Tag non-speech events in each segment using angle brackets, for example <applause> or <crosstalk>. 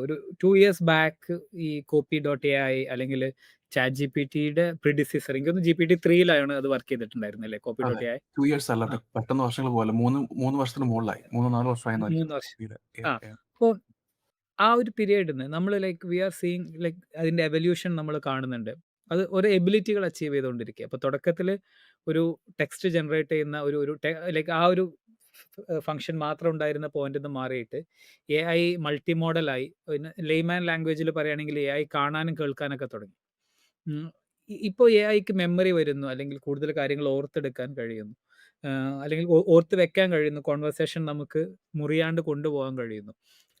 ഒരു two years back ഈ copy dot A I അല്ലെങ്കിൽ ചാറ്റ് ജി പി ടിയുടെ predecessor predecessor G P T ത്രീയിലാണ് അത് വർക്ക് ചെയ്തിട്ടുണ്ടായിരുന്നത് അല്ലേ copy dot AI two years അല്ല പെട്ടെന്ന് വർഷങ്ങൾ പോലെ മൂന്ന് മൂന്ന് വർഷത്തിന് മുകളിലായി. മൂന്ന് നാല് വർഷമായി മൂന്ന് വർഷം. ആ. അപ്പോൾ ആ ഒരു പീരീഡിന് നമ്മൾ like we are seeing like അതിന്റെ എവല്യൂഷൻ നമ്മൾ കാണുന്നുണ്ട്. അത് ഓരോ എബിലിറ്റികൾ അച്ചീവ് ചെയ്തുകൊണ്ടിരിക്കുക അപ്പോൾ തുടക്കത്തിൽ ഒരു ടെക്സ്റ്റ് ജനറേറ്റ് ചെയ്യുന്ന ഒരു ഒരു ലൈക്ക് ആ ഒരു ഫംഗ്ഷൻ മാത്രം ഉണ്ടായിരുന്ന പോയിന്റിൽ നിന്ന് മാറിയിട്ട് എ ഐ മൾട്ടി മോഡലായി ലെയ്മാൻ ലാംഗ്വേജിൽ പറയുകയാണെങ്കിൽ എ ഐ കാണാനും കേൾക്കാനൊക്കെ തുടങ്ങി. ഇപ്പോൾ എ ഐക്ക് മെമ്മറി വരുന്നു. അല്ലെങ്കിൽ കൂടുതൽ കാര്യങ്ങൾ ഓർത്തെടുക്കാൻ കഴിയുന്നു. അല്ലെങ്കിൽ ഓർത്ത് വെക്കാൻ കഴിയുന്നു. കോൺവെർസേഷൻ നമുക്ക് മുറിയാണ്ട് കൊണ്ടുപോകാൻ കഴിയുന്നു.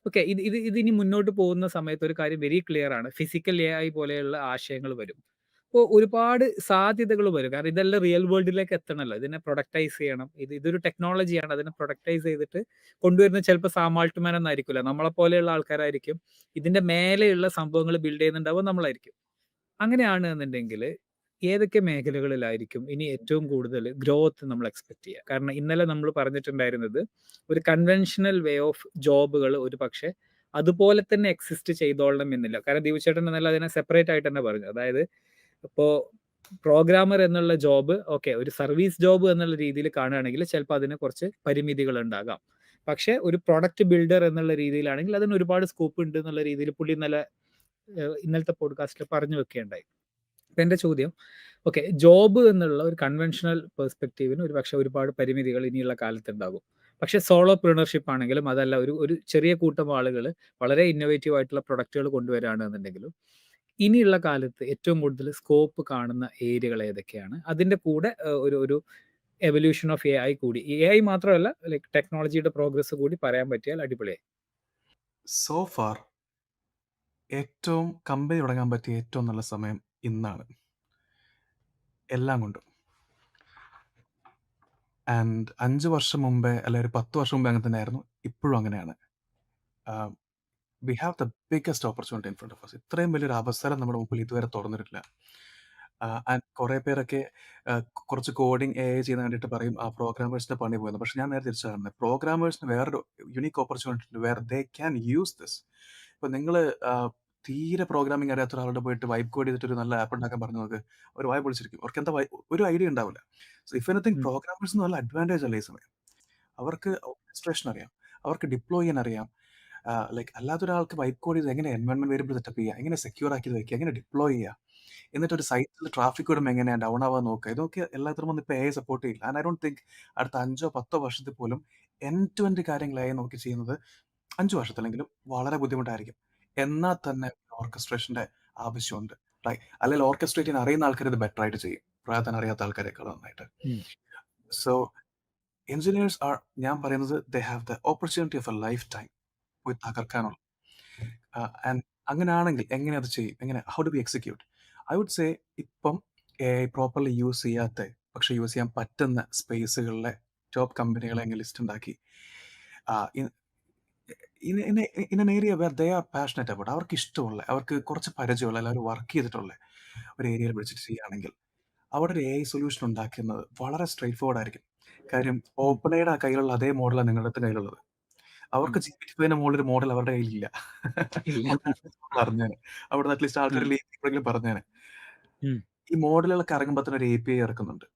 ഓക്കെ ഇത് ഇത് ഇതിനി മുന്നോട്ട് പോകുന്ന സമയത്ത് ഒരു കാര്യം വെരി ക്ലിയർ ആണ്. ഫിസിക്കൽ എ ഐ പോലെയുള്ള ആശയങ്ങൾ വരും. അപ്പോൾ ഒരുപാട് സാധ്യതകൾ വരും. കാരണം ഇതെല്ലാം റിയൽ വേൾഡിലേക്ക് എത്തണമല്ലോ ഇതിനെ പ്രൊഡക്റ്റൈസ് ചെയ്യണം. ഇത് ഇതൊരു ടെക്നോളജിയാണ് അതിനെ പ്രൊഡക്റ്റൈസ് ചെയ്തിട്ട് കൊണ്ടുവരുന്ന ചിലപ്പോൾ സാമാൾട്ടുമാൻ എന്നായിരിക്കില്ല. നമ്മളെ പോലെയുള്ള ആൾക്കാരായിരിക്കും. ഇതിന്റെ മേലെയുള്ള സംഭവങ്ങൾ ബിൽഡ് ചെയ്യുന്നുണ്ടാവും നമ്മളായിരിക്കും. അങ്ങനെയാണ് എന്നുണ്ടെങ്കിൽ ഏതൊക്കെ മേഖലകളിലായിരിക്കും ഇനി ഏറ്റവും കൂടുതൽ ഗ്രോത്ത് നമ്മൾ എക്സ്പെക്ട് ചെയ്യുക? കാരണം ഇന്നലെ നമ്മൾ പറഞ്ഞിട്ടുണ്ടായിരുന്നത് ഒരു കൺവെൻഷണൽ വേ ഓഫ് ജോബുകൾ ഒരു പക്ഷേ അതുപോലെ തന്നെ എക്സിസ്റ്റ് ചെയ്തോളണം എന്നില്ല. കാരണം ദീപചേട്ടൻ എന്നല്ല അതിനെ സെപ്പറേറ്റ് ആയിട്ട് തന്നെ പറഞ്ഞു. അതായത് ഇപ്പോൾ പ്രോഗ്രാമർ എന്നുള്ള ജോബ് ഓക്കെ ഒരു സർവീസ് ജോബ് എന്നുള്ള രീതിയിൽ കാണുകയാണെങ്കിൽ ചിലപ്പോൾ അതിന് കുറച്ച് പരിമിതികൾ ഉണ്ടാകാം. പക്ഷേ ഒരു പ്രൊഡക്റ്റ് ബിൽഡർ എന്നുള്ള രീതിയിലാണെങ്കിൽ അതിന് ഒരുപാട് സ്കോപ്പ് ഉണ്ട് എന്നുള്ള രീതിയിൽ പുള്ളി നല്ല ഇന്നലത്തെ പോഡ്കാസ്റ്റിൽ പറഞ്ഞു വെക്കുകയുണ്ടായി. അപ്പം എന്റെ ചോദ്യം ഓക്കെ ജോബ് എന്നുള്ള ഒരു കൺവെൻഷണൽ പെർസ്പെക്റ്റീവിന് ഒരു പക്ഷേ ഒരുപാട് പരിമിതികൾ ഇനിയുള്ള കാലത്ത് ഉണ്ടാകും. പക്ഷേ സോളോ പ്രണർഷിപ്പ് ആണെങ്കിലും അതല്ല ഒരു ഒരു ചെറിയ കൂട്ടം ആളുകൾ വളരെ ഇന്നോവേറ്റീവ് ആയിട്ടുള്ള പ്രൊഡക്റ്റുകൾ കൊണ്ടുവരാണ് എന്നുണ്ടെങ്കിലും ഇനിയുള്ള കാലത്ത് ഏറ്റവും കൂടുതൽ സ്കോപ്പ് കാണുന്ന ഏരിയകൾ ഏതൊക്കെയാണ്? അതിന്റെ കൂടെ ഒരു ഒരു എവല്യൂഷൻ ഓഫ് എ ഐ കൂടി. എ ഐ മാത്രമല്ല ലൈക്ക് ടെക്നോളജിയുടെ പ്രോഗ്രസ് കൂടി പറയാൻ പറ്റിയാൽ അടിപൊളിയായി. സോ ഫാർ ഏറ്റവും കമ്പനി തുടങ്ങാൻ പറ്റിയ ഏറ്റവും നല്ല സമയം ഇന്നാണ്. എല്ലാം കൊണ്ടും. ആൻഡ് അഞ്ച് വർഷം മുമ്പേ അല്ലെ ഒരു പത്ത് വർഷം മുമ്പേ അങ്ങനെ തന്നെയായിരുന്നു. ഇപ്പോഴും അങ്ങനെയാണ്. We have the biggest opportunity in front of us. ഇത്രയും വലിയൊരു അവസരം നമ്മുടെ മുമ്പിൽ ഇതുവരെ തുറന്നിട്ടില്ല. ആൻഡ് കുറേ പേരൊക്കെ ആ, കുറച്ച് കോഡിങ് എ ചെയ്യുന്ന കണ്ടിട്ട് പറയും ആ പ്രോഗ്രാമേഴ്സിന്റെ പണി പോയെന്ന്. പക്ഷെ ഞാൻ നേരെ തിരിച്ചു കാണുന്നത് പ്രോഗ്രാമേഴ്സിന് വേറൊരു unique opportunity where they can use this ഇപ്പൊ നിങ്ങൾ തീരെ പ്രോഗ്രാമിംഗ് അറിയാത്ത ഒരാളുടെ പോയിട്ട് വൈബ് കോഡ് ചെയ്തിട്ട് ഒരു നല്ല ആപ്പ് ഉണ്ടാക്കാൻ പറഞ്ഞു നോക്ക് ഒരു വായ്പ വിളിച്ചിരിക്കും. അവർക്ക് എന്താ വൈ- ഒരു ഐഡിയ ഉണ്ടാവില്ല. So if anything. പ്രോഗ്രാമേഴ്സ് നല്ല അഡ്വാന്റേജ് അല്ലേ ഈ സമയം. അവർക്ക് ഓർക്കസ്ട്രേഷൻ അറിയാം അവർക്ക് ഡിപ്ലോയ് ചെയ്യാൻ അറിയാം ലൈക്ക് അല്ലാത്തൊരാൾക്ക് വൈബ് കോഡ് ചെയ്ത് എങ്ങനെ എൻവയോൺമെന്റ് വേരിയബിൾ സെറ്റപ്പ് ചെയ്യുക എങ്ങനെ സെക്യൂർ ആക്കി വെക്കുക എങ്ങനെ ഡിപ്ലോയ് ചെയ്യുക എന്നിട്ട് ഒരു സൈറ്റിൽ ട്രാഫിക് വരുമ്പോൾ എങ്ങനെയാണ് ഡൗൺ ആവാൻ നോക്കുക ഇതൊക്കെ എല്ലാത്തിനും ഒന്നും ഇപ്പോൾ എ സപ്പോർട്ട് ചെയ്യില്ല. ആൻഡ് ഐ ഡോണ്ട് തിങ്ക് അടുത്ത അഞ്ചോ പത്തോ വർഷത്തിൽ പോലും എൻ ടു എൻഡ് കാര്യങ്ങളായി നോക്കി ചെയ്യുന്നത് അഞ്ച് വർഷത്തിലെങ്കിലും വളരെ ബുദ്ധിമുട്ടായിരിക്കും. എന്നാൽ തന്നെ ഓർക്കസ്ട്രേഷന്റെ ആവശ്യമുണ്ട് റൈറ്റ് അല്ലെങ്കിൽ ഓർക്കസ്ട്രേറ്റ് ചെയ്യാൻ അറിയുന്ന ആൾക്കാർ ഇത് ബെറ്റർ ആയിട്ട് ചെയ്യും. പ്രായത്തിന് അറിയാത്ത ആൾക്കാരെക്കാൾ നന്നായിട്ട്. സോ എഞ്ചിനീയേഴ്സ് ആർ ഞാൻ പറയുന്നത് they have the opportunity of a lifetime പോയി തകർക്കാനുള്ള ആൻഡ് അങ്ങനെയാണെങ്കിൽ എങ്ങനെ അത് ചെയ്യും? എങ്ങനെ? How do be execute I would say ഇപ്പം എ ഐ പ്രോപ്പർലി യൂസ് ചെയ്യാത്ത പക്ഷെ യൂസ് ചെയ്യാൻ പറ്റുന്ന സ്പേസുകളിലെ ടോപ്പ് കമ്പനികളെ എങ്ങനെ ലിസ്റ്റ് ഉണ്ടാക്കി. In an area where they are passionate about അവർക്ക് ഇഷ്ടമുള്ള അവർക്ക് കുറച്ച് പരിചയമുള്ള എല്ലാവരും വർക്ക് ചെയ്തിട്ടുള്ള ഒരു ഏരിയയിൽ പിടിച്ചിട്ട് ചെയ്യുകയാണെങ്കിൽ അവിടെ ഒരു എ ഐ സൊല്യൂഷൻ ഉണ്ടാക്കുന്നത് വളരെ സ്ട്രേറ്റ് ഫോർവേഡ് ആയിരിക്കും. കാര്യം ആ കയ്യിലുള്ള അതേ മോഡലാണ് നിങ്ങളുടെ അടുത്ത് കയ്യിലുള്ളത്. അവർക്ക് ജീവിക്കുന്നതിന് ഫൈവിന്റെ മുകളിൽ ഒരു മോഡൽ അവരുടെ കയ്യിലില്ല. ഇല്ല. <laughs> പറഞ്ഞേനെ. അവിടെ അറ്റ്ലീസ്റ്റ്. എപ്പോഴെങ്കിലും പറഞ്ഞേനെ. ഉം. ഈ മോഡലുകളൊക്കെ ഇറങ്ങുമ്പോൾ തന്നെ ഒരു എ പി ഐ ഇറക്കുന്നുണ്ട്.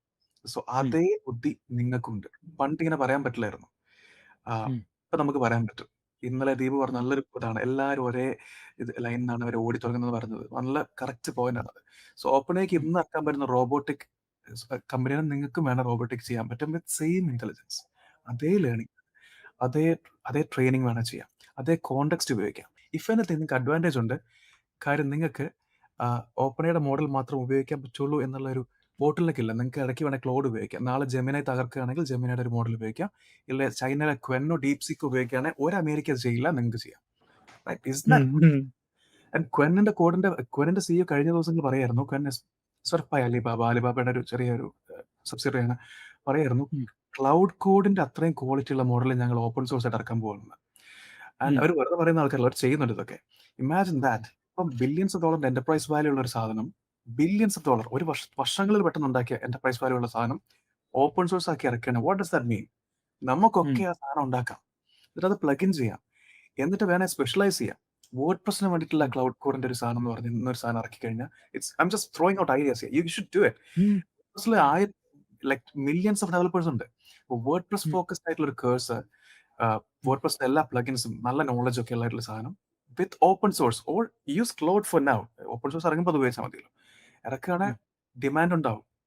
So um. അതേ ബുദ്ധി നിങ്ങൾക്കുണ്ട്. പണ്ട് ഇങ്ങനെ പറയാൻ പറ്റില്ലായിരുന്നു. ഉം. ഇപ്പൊ നമുക്ക് പറയാൻ പറ്റും. ഇന്നലെ ദീപ് പറഞ്ഞ നല്ലൊരു ഇതാണ്. എല്ലാവരും ഒരേ ഇത് ലൈനിലാണ് അവർ ഓടി തുടങ്ങുന്നത് പറഞ്ഞത്. നല്ല കറക്റ്റ് പോയിന്റ് ആണ് സോ ഓപ്പണേക്ക് ഉം. ഇന്ന് ഇറക്കാൻ പറ്റുന്ന റോബോട്ടിക് കമ്പനികളും നിങ്ങൾക്കും വേണം റോബോട്ടിക് ചെയ്യാൻ. പറ്റും വിത്ത് സെയിം ഇന്റലിജൻസ് അതേ ലേണിംഗ് അതേ അതേ ട്രെയിനിങ് വേണം ചെയ്യാം അതേ കോണ്ടെക്സ്റ്റ് ഉപയോഗിക്കാം. ഇഫ് എനിത്തിങ് നിങ്ങൾക്ക് അഡ്വാന്റേജ് ഉണ്ട്. കാര്യം നിങ്ങൾക്ക് ഓപ്പണയുടെ മോഡൽ മാത്രം ഉപയോഗിക്കാൻ പറ്റുള്ളൂ എന്നുള്ള ഒരു ബോട്ടിലേക്കില്ല നിങ്ങൾക്ക് ഇടയ്ക്ക് വേണേൽ ക്ലോഡ് ഉപയോഗിക്കാം. നാളെ ജെമിനെ തകർക്കുകയാണെങ്കിൽ ജെമിനയുടെ ഒരു മോഡൽ ഉപയോഗിക്കാം. ഇല്ല ചൈനയിലെ ക്വെന്നോ ഡീപ് സിക്ക് ഉപയോഗിക്കുകയാണെങ്കിൽ ഒരു അമേരിക്ക ചെയ്യില്ല നിങ്ങൾക്ക് ചെയ്യാം. ആൻഡ് ക്വന്നിന്റെ കോഡിന്റെ ക്വന്നിന്റെ സിഇഒ കഴിഞ്ഞ ദിവസങ്ങൾ പറയായിരുന്നു. ക്വൻ സ്വർപ്പായ അലിബാബ അലിബാബയുടെ ഒരു ചെറിയൊരു സബ്സിഡറിയാണ് പറയായിരുന്നു. ക്ലൗഡ് കോഡിന്റെ അത്രയും ക്വാളിറ്റി ഉള്ള മോഡൽ ഞങ്ങൾ ഓപ്പൺ സോഴ്സ് ആയിട്ട് ഇറക്കാൻ പോകുന്നത് ആൻഡ്. അവർ വെറുതെ പറയുന്ന ആൾക്കാരല്ല അവർ ചെയ്യുന്നുണ്ട് ഇതൊക്കെ. ഇമാജിൻ ദാറ്റ് ഇപ്പം ബില്യൻസ് ഓഫ് ഡോളറിന്റെ എന്റർപ്രൈസ് വാല്യൂ ഉള്ള ഒരു സാധനം ബില്യൻസ് ഓഫ് ഡോളർ ഒരു വർഷ വർഷങ്ങളിൽ പെട്ടെന്ന് ഉണ്ടാക്കിയ എന്റർപ്രൈസ് വാല്യൂ ഉള്ള സാധനം ഓപ്പൺ സോഴ്സ് ആക്കി ഇറക്കുകയാണ്. വാട്ട് ഡസ് ദാറ്റ് മീൻ നമുക്കൊക്കെ ആ സാധനം ഉണ്ടാക്കാം. എന്നിട്ട് അത് പ്ലഗ് ഇൻ ചെയ്യാം. എന്നിട്ട് വേണേൽ സ്പെഷ്യലൈസ് ചെയ്യാം. വേർഡ് പ്രസിന് വേണ്ടിയിട്ടുള്ള. ക്ലൗഡ് കോഡിന്റെ ഒരു സാധനം എന്ന് പറഞ്ഞ ഇന്നൊരു സാധനം ഇറക്കി കഴിഞ്ഞാൽ it's I'm just throwing out ideas you should do it ഉം. ലൈക് മില്യൺസ് ഓഫ് ഡെവലപ്പേഴ്സ് ഉണ്ട്. വേർഡ് പ്ലസ് ഫോക്കസ്ഡ് ആയിട്ടുള്ള ഒരു കേഴ്സ്. വേർഡ് പ്ലസ് എല്ലാ പ്ലഗിൻസും നല്ല നോളജ് ഒക്കെ ഉള്ളതായിട്ടുള്ള സാധനം with open source all use Claude for now open source ഇറങ്ങുമ്പോൾ അത് ഉപയോഗിച്ചാൽ മതിയല്ലോ. ഇറക്കുകയാണെങ്കിൽ ഡിമാൻഡ് ഉണ്ടാവും.